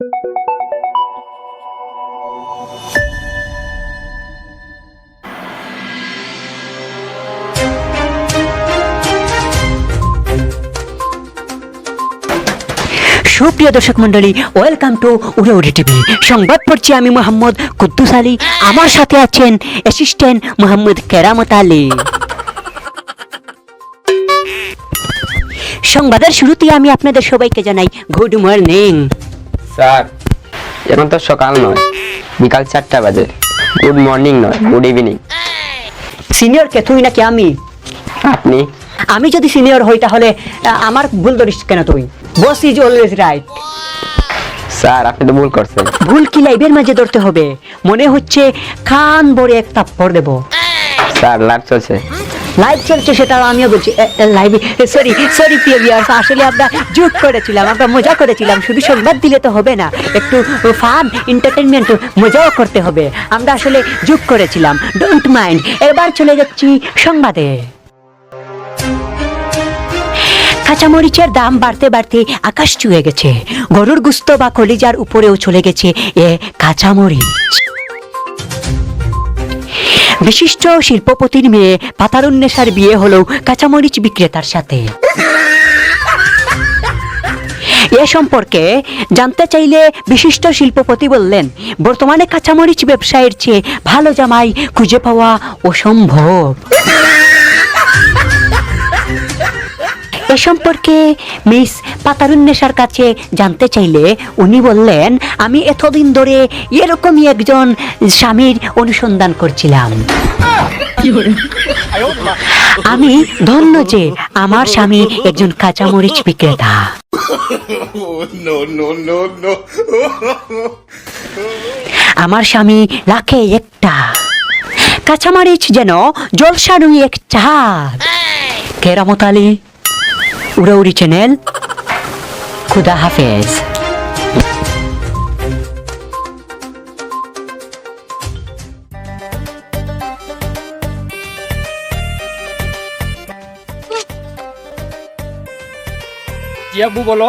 সুপ্রিয় দর্শক মন্ডলী ওয়েলকাম টু উড়ে উড়ে টিভি সংবাদ পড়ছি আমি মোহাম্মদ কুদ্দুস আলী। আমার সাথে আছেন অ্যাসিস্ট্যান্ট মোহাম্মদ কেরামত আলী। সংবাদের শুরুতে আমি আপনাদের সবাইকে জানাই গুড মর্নিং স্যার এখন তো সকাল নয় বিকাল চারটা বাজে। গুড মর্নিং নয় গুড ইভিনিং সিনিয়র কে তুই নাকি আমি? আপনি? আমি যদি সিনিয়র হই তাহলে আহ, আমার ভুল ধরিস কেন তুই? Boss is always right sir আপনি তো ভুল করছেন। ভুল কি লাইভের মাঝে ধরতে হবে? মনে হচ্ছে কান ভরে এক থাপ্পড় দেবো। স্যার লাইভ চলছে। লাইভ চলছে সেটা আমিও বলছি লাইভ সরি সরি প্রিয় ভিউয়ার্স আসলে আমরা জোক করেছিলাম, আমরা মজা করেছিলাম, শুধু সংবাদ দিলে তো হবে না, একটু ফান এন্টারটেনমেন্ট মজাও করতে হবে, আমরা আসলে জোক করেছিলাম ডোন্ট মাইন্ড এবার চলে যাচ্ছি সংবাদে। কাঁচামরিচের দাম বাড়তে বাড়তে আকাশ চুয়ে গেছে, গরুর গুস্ত বা কলিজার উপরেও চলে গেছে এ কাঁচামরিচ। বিশিষ্ট শিল্পপতির মেয়ে পাতারুন্নেশার বিয়ে হলেও কাঁচামরিচ বিক্রেতার সাথে। এ সম্পর্কে জানতে চাইলে বিশিষ্ট শিল্পপতি বললেন, বর্তমানে কাঁচামরিচ ব্যবসায়ের চেয়ে ভালো জামাই খুঁজে পাওয়া অসম্ভব। এ সম্পর্কে মিস পাতারুন্নেশার কাছে জানতে চাইলে উনি বললেন আমি এতদিন ধরে এরকমই একজন স্বামীর অনুসন্ধান করছিলাম। আমি ধন্য যে আমার স্বামী একজন কাঁচামরিচ বিক্রেতা. আমার স্বামী লাখে একটা। কাঁচামরিচ যেন জলসারুই এক চাঁদ। কেরামত আলী উড়াউড়ি চ্যানেল খুদা হাফেজ জি বলো।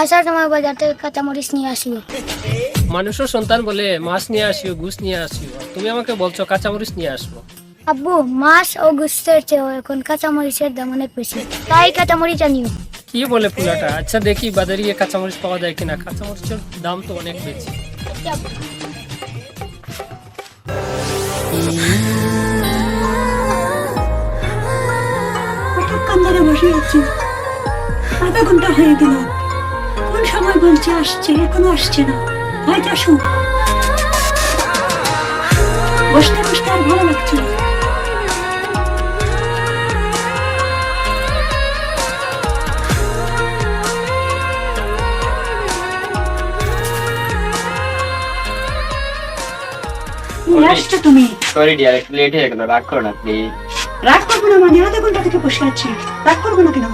আসার সময় বাজার থেকে কাঁচামরিচ নিয়ে আসিও। মানুষের সন্তান বলে মাছ নিয়ে আসিও ঘুষ নিয়ে আসিও। তুমি আমাকে বলছো কাঁচামরিচ নিয়ে আসব। আব্বু মাস ও গুস্তের চেয়েও এখন কাঁচামরিচের দাম অনেক বেশি। তাই কাঁচামরিচ আনিও। কি বলে পুলাটা? আচ্ছা দেখি বাজারে গিয়ে কাঁচামরিচ পাওয়া যায় কিনা। কাঁচামরিচের দাম তো অনেক বেশি। ধরে বসে আছি। আধা ঘণ্টা হয়ে গেল। কোন সময় বলছে আসছে এখনও আসছে না। হয়তো আসুক। বসতে বসতে আর ভালো সরি ডিয়ার একটু লেট হয়ে গেল রাগ করো না প্লিজ রাগ করব না মানে? আধা ঘণ্টা থেকে বসে আছি। রাগ করব না কেন?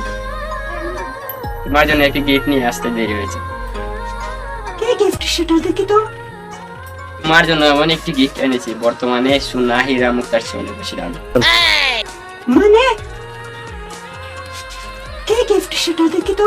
তোমার জন্য একটি গিফট নিয়ে আসতে দেরি হয়েছে। কে গিফট সেটা দেখি তো। তোমার জন্য এমন একটি গিফট এনেছি বর্তমানে সোনা হীরা মুক্তার বেশি দাম মানে? কে গিফট সেটা দেখি তো।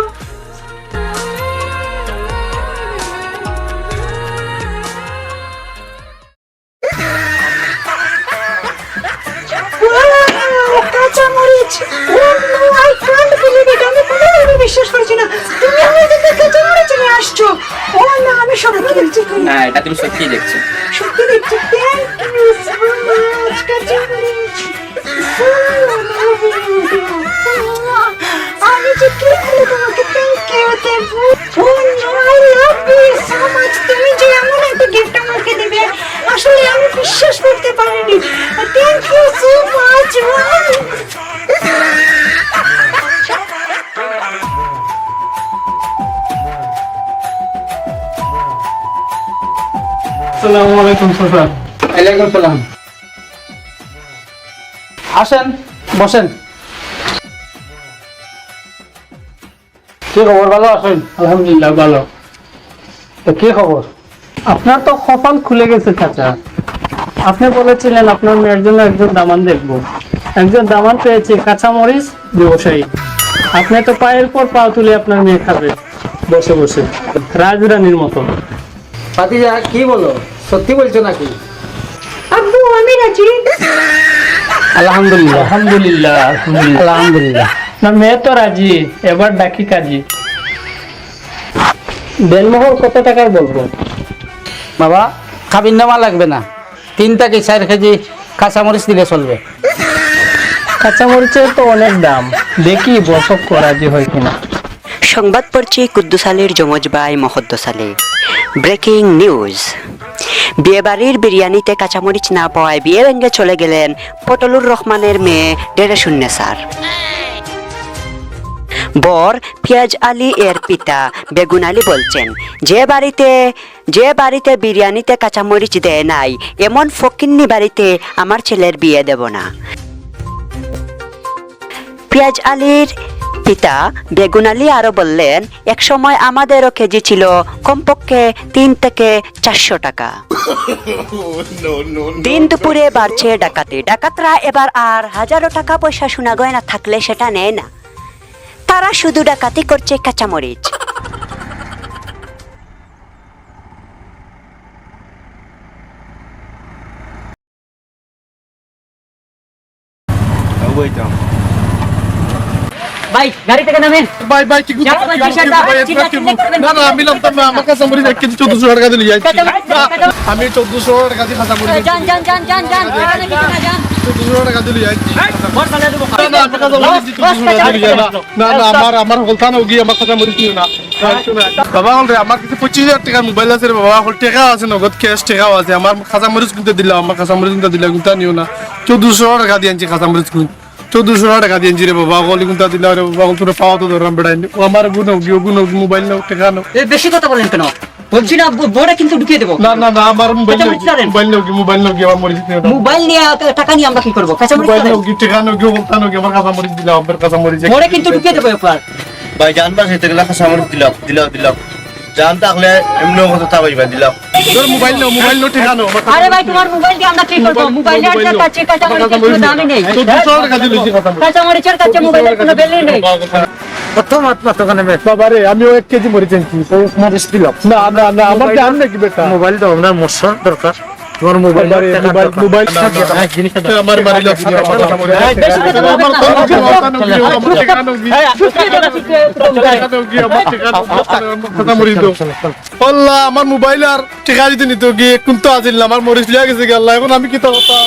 আসছো? ও না আমি সত্যি দেখছি না এটা তুমি সত্যি দেখছ। সত্যি দেখছি। থ্যাংক ইউ সো মাচ আলাইকুম সালাম। আসেন বসেন। কি খবর? ভালো আছেন? আলহামদুলিল্লাহ ভালো। তো কি খবর? আপনার তো কপাল খুলে গেছে চাচা। আপনি বলেছিলেন আপনার মেয়ের জন্য একজন দামান দেখব। একজন দামান পেয়েছে কাঁচামরিচ ব্যবসায়ী। আপনি তো পায়ের পর পা তুলে আপনার মেয়ে খাবে। বসে বসে। রাজরানীর মতো। ভাতিজা কি বলো? সত্যি বলছো নাকি? আব্বু আমি রাজি। আলহামদুলিল্লাহ। আলহামদুলিল্লাহ আলহামদুলিল্লাহ। না মেয়ে তো রাজি এবার ডাকি কাজী। দেনমোহর কত টাকার বলব? বাবা খাবির নামা লাগবে না। তিন থেকে চার কেজি কাঁচামরিচ দিলে চলবে। কাঁচামরিচের তো অনেক দাম। দেখি বসক রাজি হয় কিনা। সংবাদ পড়ছি কুদ্দুস আলীর যমজ ভাই মহদ্দস আলী ব্রেকিং নিউজ। বিয়েবাড়ির বিরিয়ানিতে কাঁচামরিচ না পাওয়ায় বিয়ে ভেঙে চলে গেলেন পটলুর রহমানের মেয়ে ডেরে শূন্য স্যার। বর পিয়াজ আলী এর পিতা বেগুন আলী বলছেন, যে বাড়িতে যে বাড়িতে বিরিয়ানিতে কাঁচামরিচ দেয় নাই, এমন ফকিন্নি বাড়িতে আমার ছেলের বিয়ে দেব না। পিয়াজ আলীর পিতা বেগুন আলী আরও বললেন এক সময় আমাদেরও কেজি ছিল কমপক্ষে তিন থেকে চারশো টাকা. দিন দুপুরে বাড়ছে ডাকাতি। ডাকাতরা এবার আর হাজারো টাকা পয়সা শোনা গয়না থাকলে সেটা নেয় না। তারা শুধু ডাকাতি করছে কাঁচামরিচ। ভাই গাড়ি থেকে নামেন। ভাই ভাই না না। আমি না আমার কাছে চোদ্দশো টাকা দিলে যাই। আমি চোদ্দশো টাকা দিয়ে যান যান যান যান যান চোদ্দশো টাকা দিলে যাই। না না আমার টাকা না গিয়ে আমার না। বাবা হল রে আমার কাছে পঁচিশ হাজার টাকার মোবাইল আছে রে বাবা হল টাকা আছে নগদ ক্যাশ টাকাও আছে। আমার কাঁচা মরিচ কিনতে দিলাম আমার কাঁচা মরিচ কিনতে দিলাম কিন্তু নিও না। চোদ্দশো টাকা দিয়ে আনছি কাঁচা মরিচ কিন চোদ্দশো টাকা দিয়ে আনছি রে বাবা হলি কিন্তু দিলাম রে বাবা তোর পাওয়া তো ধরলাম বেড়াই ও আমার গুণ গিয়ে গুণ মোবাইল নাও টাকা নাও। এ, বেশি কথা বলেন কেন? বলছি না ব- বোর্ডে কিন্তু ঢুকিয়ে দেবো। না না না আমার মোবাইল কাঁচা মরিচ। মোবাইল নাও কি মোবাইল নাও কি আমার মরিচ মোবাইল নিয়ে টাকা নিয়ে আমরা কি করব? মোবাইল খাবেন? নাও কি টাকা নাও কি বলতা নাও কি আমার কাঁচা মরিচ দিলাম আমার কাঁচা মরিচ বোর্ডে কিন্তু ঢুকিয়ে দেবো একবার। ভাই জানবা সেটা গেলা কাঁচামরিচ দিলাম দিলাম দিলাম। জান থাকলে এমনিও কথা পাইবা দিলাম। তোর মোবাইল নাও মোবাইল নাও টাকা নাও আরে ভাই তোমার মোবাইল দিয়ে আমরা কি করব? মোবাইলের মোবাইল নাও। কাছে কাঁচামরিচের কিছু দামি নেই। চোদ্দশো টাকা দিলে কাঁচা মরিচ কাঁচামরিচের কাছে মোবাইলের কোনো ভ্যালু নেই। প্রথম মাত্র ওখানে বাবা রে আমিও এক কেজি মরিচ আনছি মরিচ দিলাম। না না না আমার জান নাকি বেটা? মোবাইল তো আপনার মশা দরকার। তোমার মোবাইল মোবাইল আমার বাড়ি মোবাইল আর টিকা দিতে নিত গিয়ে কিন্তু আজিল আমার মরিচ লিয়া গেছে আল্লাহ এখন আমি কি তো কথা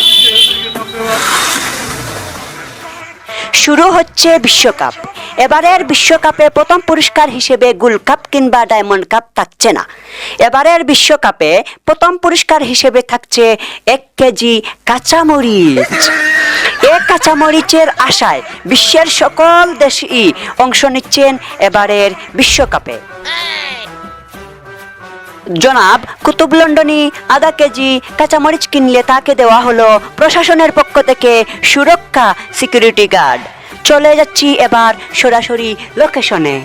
শুরু হচ্ছে বিশ্বকাপ এবারের বিশ্বকাপে প্রথম পুরস্কার হিসেবে গোল্ড কাপ কিংবা ডায়মন্ড কাপ থাকছে না। এবারের বিশ্বকাপে প্রথম পুরস্কার হিসেবে থাকছে এক কেজি কাঁচামরিচ। এক কাঁচামরিচের আশায় বিশ্বের সকল দেশই অংশ নিচ্ছেন এবারের বিশ্বকাপে। জনাব কুতুব লন্ডনী আধা কেজি কাঁচামরিচ কিনলে তাকে দেওয়া হলো প্রশাসনের পক্ষ থেকে সুরক্ষা সিকিউরিটি গার্ড। চলে যাচ্ছি এবার সরাসরি লোকেশনে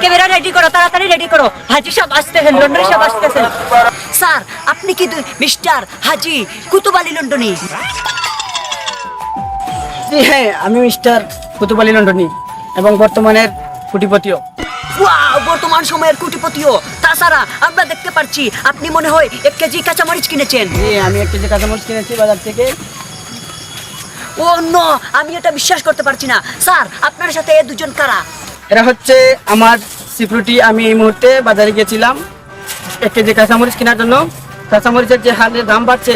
ক্যামেরা রেডি করো তাড়াতাড়ি রেডি করো। হাজি সাহেব আসতেছেন লন্ডন সাহেব আসতেছেন। স্যার আপনি কি মিস্টার হাজি কুতুব আলী লন্ডনী হ্যাঁ আমি মিস্টার কুতুব আলী লন্ডনী এবং বর্তমানের কোটিপতিও। বর্তমান সময়ের কোটিপতিও। তাছাড়া আমরা দেখতে পাচ্ছি আপনি মনে হয় এক কেজি কাঁচামরিচ কিনেছেন। আমি এক কেজি কাঁচামরিচ কিনেছি বাজার থেকে। ও নো আমি এটা বিশ্বাস করতে পারছি না। স্যার আপনার সাথে এ দুজন কারা? এরা হচ্ছে আমার সিকিউরিটি আমি এই মুহূর্তে বাজারে গিয়েছিলাম। এক কেজি কাঁচামরিচ কেনার জন্য। কাঁচামরিচের যে হারে দাম বাড়ছে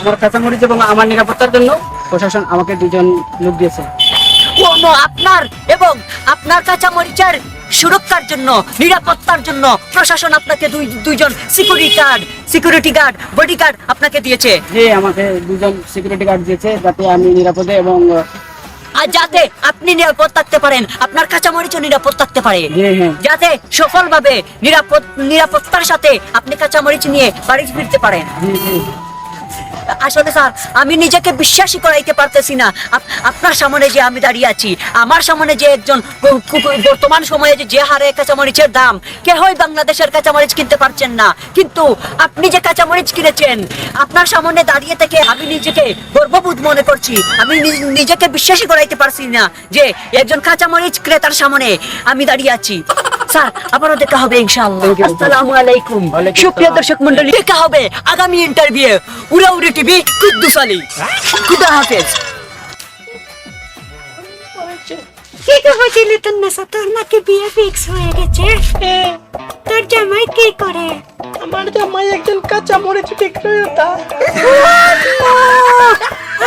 আমার কাঁচামরিচ এবং আমার নিরাপত্তার জন্য প্রশাসন আমাকে দুজন লোক দিয়েছে। আপনার এবং আপনার কাঁচামরিচের সুরক্ষার জন্য নিরাপত্তার জন্য প্রশাসন আপনাকে দুই দুইজন security guard security guard bodyguard আপনাকে দিয়েছে। যে আমাকে দুজন সিকিউরিটি গার্ড দিয়েছে যাতে আমি নিরাপদে এবং আর যাতে আপনি নিরাপদ থাকতে পারেন আপনার কাঁচামরিচও নিরাপদ থাকতে পারে। জি হ্যাঁ। যাতে সফলভাবে নিরাপদ নিরাপত্তার সাথে আপনি কাঁচামরিচ নিয়ে বাড়ি ফিরতে পারেন। জি জি। আসলে স্যার আমি নিজেকে বিশ্বাসই করাইতে পারতেছি না। আপনার সামনে যে আমি দাঁড়িয়ে আছি আমার সামনে যে একজন বর্তমান সময়ে যে যে হারে কাঁচামরিচের দাম কেহই বাংলাদেশের কাঁচামরিচ কিনতে পারছেন না। কিন্তু আপনি যে কাঁচামরিচ কিনেছেন আপনার সামনে দাঁড়িয়ে থেকে আমি নিজেকে গর্ববোধ মনে করছি। আমি নিজেকে বিশ্বাসই করাইতে পারছি না যে একজন কাঁচামরিচ ক্রেতার সামনে আমি দাঁড়িয়ে আছি। স্যার আবারও দেখা হবে ইনশাআল্লাহ। আসসালামু আলাইকুম। সুপ্রিয় দর্শক মন্ডলী দেখা হবে আগামী ইন্টারভিউ উড়াউড়ি টিভি কুদ্দুস আলী। খুদা হাফেজ। কি হয়েছিল তোর নেশা তোর নাকি বিয়ে ফিক্স হয়ে গেছে? তোর জামাই কি করে? আমার জামাই একজন কাঁচা মরিচ বিক্রেতা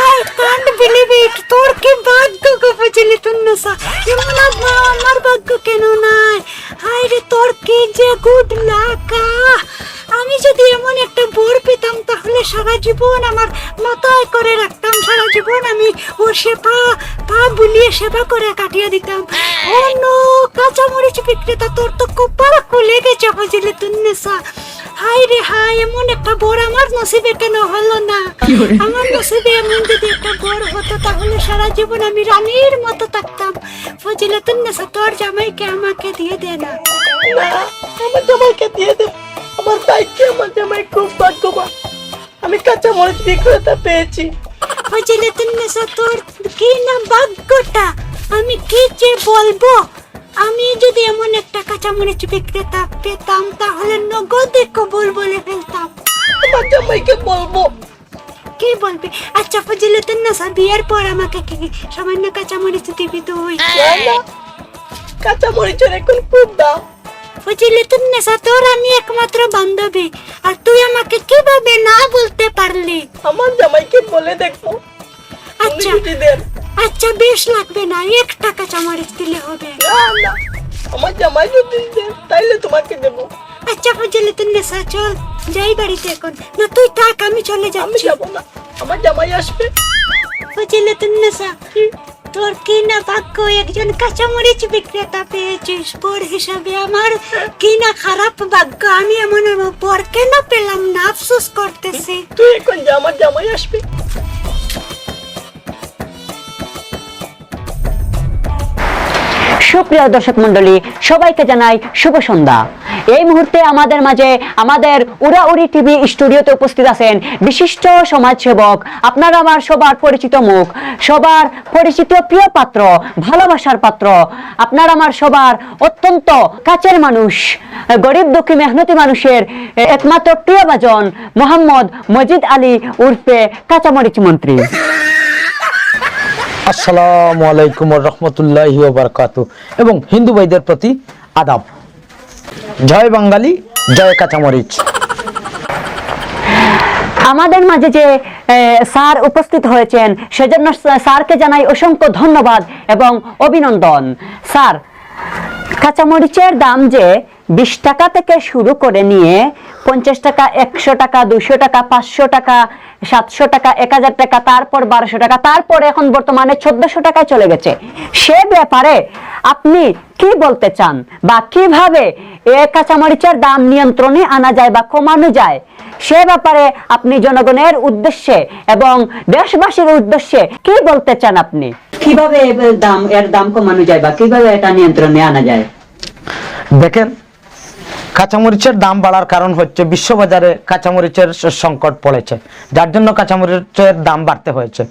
আই কান্ট বিলিভ ইট তোর কি ভাগ্য গো বুঝলি তোর নেশা এমন আমার ভাগ্য কেন নাই? হাই রে তোর কি যে গুড লাক আমি যদি এমন একটা বোর তাহলে সারা জীবন আমার মাথায় করে রাখতাম সারা জীবন আমি ওর সেবা পা বুলিয়ে সেবা করে কাটিয়ে দিতাম। ও নো কাঁচামরিচ বিক্রেতা তোর তো কপাল খুলে গেছে বুঝলি নেশা হাই রে হাই এমন একটা বর আমার নসিবে কেন হলো না? আমার নসিবে এমন যদি একটা বর হতো তাহলে সারা জীবন আমি রানীর মতো থাকতাম। নেশা তোর জামাইকে আমাকে দিয়ে দে না। আমার জামাইকে দিয়ে দেব। আমার ভাইকে আমার জামাই খুব ভাগ্যবান। আমি কাঁচা মরিচ বিক্রেতা পেয়েছি ফজিলতুন নেশা তোর কি না ভাগ্যটা? আমি কি যে বলব? আমি যদি এমন একটা কাঁচামরিচ বিক্রেতা পেতাম তাহলে নগদে কবুল বলে ফেলতাম। আমার জামাইকে বলব। কি বলবি? আচ্ছা ফজিলতুন নেশা বিয়ের পর আমাকে কি সামান্য কাঁচামরিচ দিবি তুই? না, না, কাঁচা মরিচের এখন খুব দাম। ফজিলতুন নেশা তোর আমি একমাত্র বান্ধবী। আর তুই আমাকে কীভাবে না বলতে পারলি? আমার জামাইকে বলে দেখব আচ্ছা। আচ্ছা বেশ লাগবে না এক টাকা চামড়িচ দিলে হবে। আমার জামাই যদি তাইলে তোমাকে দেবো। আচ্ছা ফজিলতুন নেশা চল যাই বাড়িতে এখন। না তুই থাক আমি চলে আমি যাচ্ছি। যাব না আমার জামাই আসবে। ফজিলতুন নেশা। তোর কি না ভাগ্য, একজন কাঁচামরিচ বিক্রেতা পেয়েছিস পর হিসাবে আমার কি না খারাপ ভাগ্য, আমি এমন পর কেন পেলাম না? আফসোস করতেছি। তুই এখন জামা জামাই আসবে। সুপ্রিয় দর্শক মন্ডলী সবাইকে জানাই শুভ সন্ধ্যা। এই মুহূর্তে আমাদের মাঝে আমাদের উড়াউড়ি টিভি স্টুডিওতে উপস্থিত আছেন বিশিষ্ট সমাজসেবক, আপনার আমার সবার পরিচিত মুখ, সবার পরিচিত প্রিয় পাত্র, ভালোবাসার পাত্র, আপনার আমার সবার অত্যন্ত কাছের মানুষ, গরিব দুঃখী মেহনতি মানুষের একমাত্র প্রিয় প্রিয়ভাজন মোহাম্মদ মজিদ আলী উর্ফে কাঁচামরিচ মন্ত্রী। আসসালামু আলাইকুম রহমতুল্লাহ বারকাত এবং হিন্দু ভাইদের প্রতি আদাব। জয় বাঙালি, জয় কাঁচামরিচ। আমাদের মাঝে যে স্যার উপস্থিত হয়েছেন, সেজন্য স্যারকে জানাই অসংখ্য ধন্যবাদ এবং অভিনন্দন। স্যার, কাঁচামরিচের দাম যে বিশ টাকা থেকে শুরু করে নিয়ে পঞ্চাশ টাকা একশো টাকা দুশো টাকা পাঁচশো টাকা সাতশো টাকা এক হাজার টাকা তারপর বারোশো টাকা তারপর এখন বর্তমানে চোদ্দশো টাকায় চলে গেছে। সে ব্যাপারে আপনি কি বলতে চান বা কীভাবে এ কাঁচামরিচের দাম নিয়ন্ত্রণে আনা যায় বা কমানো যায়? সে ব্যাপারে আপনি জনগণের উদ্দেশ্যে এবং দেশবাসীর উদ্দেশ্যে কি বলতে চান আপনি? কীভাবে দাম এর দাম কমানো যায় বা কীভাবে এটা নিয়ন্ত্রণে আনা যায়? দেখেন কাঁচামরিচের দাম বাড়ার কারণ হচ্ছে বিশ্ববাজারে কাঁচামরিচের সংকট পড়েছে। যার জন্য কাঁচামরিচের দাম বাড়তে হয়েছে।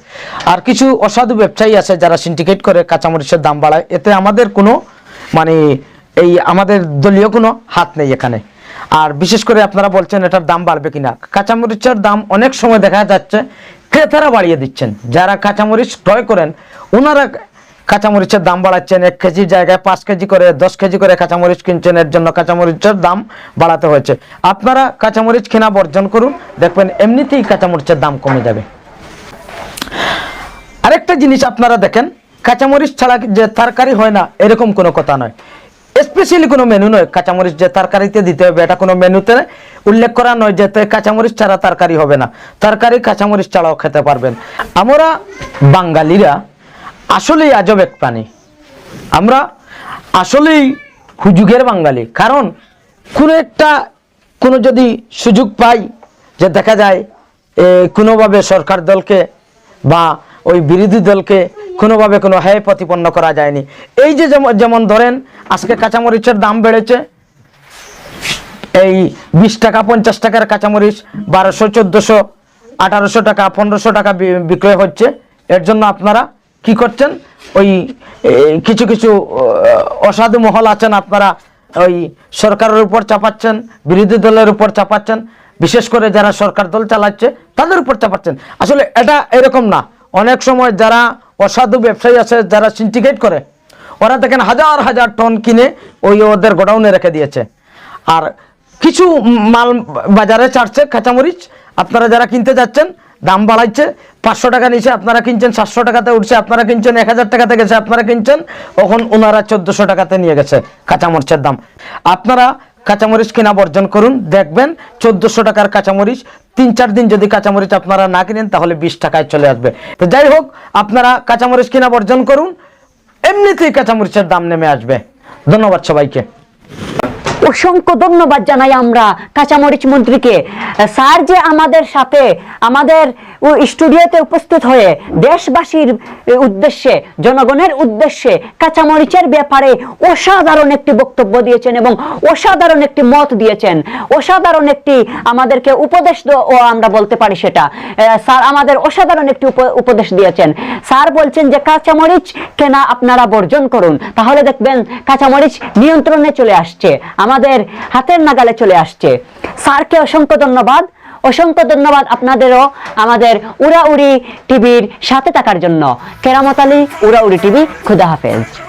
আর কিছু অসাধু ব্যবসায়ী আছে যারা সিন্ডিকেট করে কাঁচামরিচের দাম বাড়ায়। এতে আমাদের কোনো মানে এই আমাদের দলীয় কোনো হাত নেই এখানে। আর বিশেষ করে আপনারা বলছেন এটার দাম বাড়বে কিনা। কাঁচামরিচের দাম অনেক সময় দেখা যাচ্ছে ক্রেতারা বাড়িয়ে দিচ্ছেন। যারা কাঁচামরিচ ক্রয় করেন ওনারা কাঁচামরিচের দাম বাড়াচ্ছেন এক কেজির জায়গায় পাঁচ কেজি করে, দশ কেজি করে কাঁচামরিচ কিনছেন, এর জন্য কাঁচামরিচের দাম বাড়াতে হয়েছে। আপনারা কাঁচামরিচ কেনা বর্জন করুন, দেখবেন এমনিতেই কাঁচামরিচের দাম কমে যাবে। আরেকটা জিনিস আপনারা দেখেন, কাঁচামরিচ ছাড়া যে তরকারি হয় না, এরকম কোনো কথা নয়। স্পেশালি কোনো মেনু নয়, কাঁচামরিচ যে তরকারিতে দিতে হবে, এটা কোনো মেনুতে উল্লেখ করা নয় যে কাঁচামরিচ ছাড়া তরকারি হবে না। তরকারি কাঁচামরিচ ছাড়াও খেতে পারবেন। আমরা বাঙালিরা আসলেই আজব এক প্রাণী। আমরা আসলেই হুজুগের বাঙালি। কারণ কোনো একটা, কোনো যদি সুযোগ পাই যে দেখা যায় কোনোভাবে সরকার দলকে বা ওই বিরোধী দলকে কোনোভাবে কোনো হ্যায় প্রতিপন্ন করা যায়নি। এই যে যেমন ধরেন, আজকে কাঁচামরিচের দাম বেড়েছে, এই বিশ টাকা, পঞ্চাশ টাকার কাঁচামরিচ বারোশো, চোদ্দোশো, আঠারোশো টাকা, পনেরোশো টাকা বিক্রয় হচ্ছে। এর জন্য আপনারা কি করছেন? ওই কিছু কিছু অসাধু মহল আছেন আপনারা, ওই সরকারের উপর চাপাচ্ছেন, বিরোধী দলের উপর চাপাচ্ছেন, বিশেষ করে যারা সরকার দল চালাচ্ছে, তাদের উপর চাপাচ্ছেন। আসলে এটা এরকম না। অনেক সময় যারা অসাধু ব্যবসায়ী আছে, যারা সিন্ডিকেট করে, ওরা দেখেন হাজার হাজার টন কিনে ওই ওদের গোডাউনে রেখে দিয়েছে। আর কিছু মাল বাজারে ছাড়ছে, কাঁচামরিচ। আপনারা যারা কিনতে যাচ্ছেন দাম বাড়াইছে, পাঁচশো টাকা নিচে আপনারা কিনছেন, সাতশো টাকাতে উঠছে, আপনারা কিনছেন, এক হাজার টাকাতে গেছে, আপনারা কিনছেন তখন ওনারা চোদ্দশো টাকাতে নিয়ে গেছে কাঁচামরিচের দাম। আপনারা কাঁচামরিচ কেনা বর্জন করুন, দেখবেন চোদ্দশো টাকার কাঁচামরিচ, তিন চার দিন যদি কাঁচামরিচ আপনারা না কিনেন, তাহলে বিশ টাকায় চলে আসবে। তো যাই হোক, আপনারা কাঁচামরিচ কেনা বর্জন করুন, এমনিতেই কাঁচামরিচের দাম নেমে আসবে। ধন্যবাদ সবাইকে। অসংখ্য ধন্যবাদ জানাই আমরা কাঁচামরিচ মন্ত্রীকে। স্যার যে আমাদের সাথে আমাদের ও স্টুডিওতে উপস্থিত হয়ে দেশবাসীর উদ্দেশ্যে, জনগণের উদ্দেশ্যে কাঁচামরিচের ব্যাপারে অসাধারণ একটি বক্তব্য দিয়েছেন এবং অসাধারণ একটি মত দিয়েছেন। অসাধারণ একটি আমাদেরকে উপদেশ ও আমরা বলতে পারি সেটা। স্যার আমাদের অসাধারণ একটি উপ- উপদেশ দিয়েছেন। স্যার বলছেন যে কাঁচামরিচ কেনা আপনারা বর্জন করুন। তাহলে দেখবেন কাঁচামরিচ নিয়ন্ত্রণে চলে আসছে, আমাদের হাতের নাগালে চলে আসছে। স্যারকে অসংখ্য ধন্যবাদ। অসংখ্য ধন্যবাদ আপনাদেরও আমাদের উড়াউড়ি টিভির সাথে থাকার জন্য। কেরামত আলী, উড়াউড়ি টিভি, খুদা হাফেজ।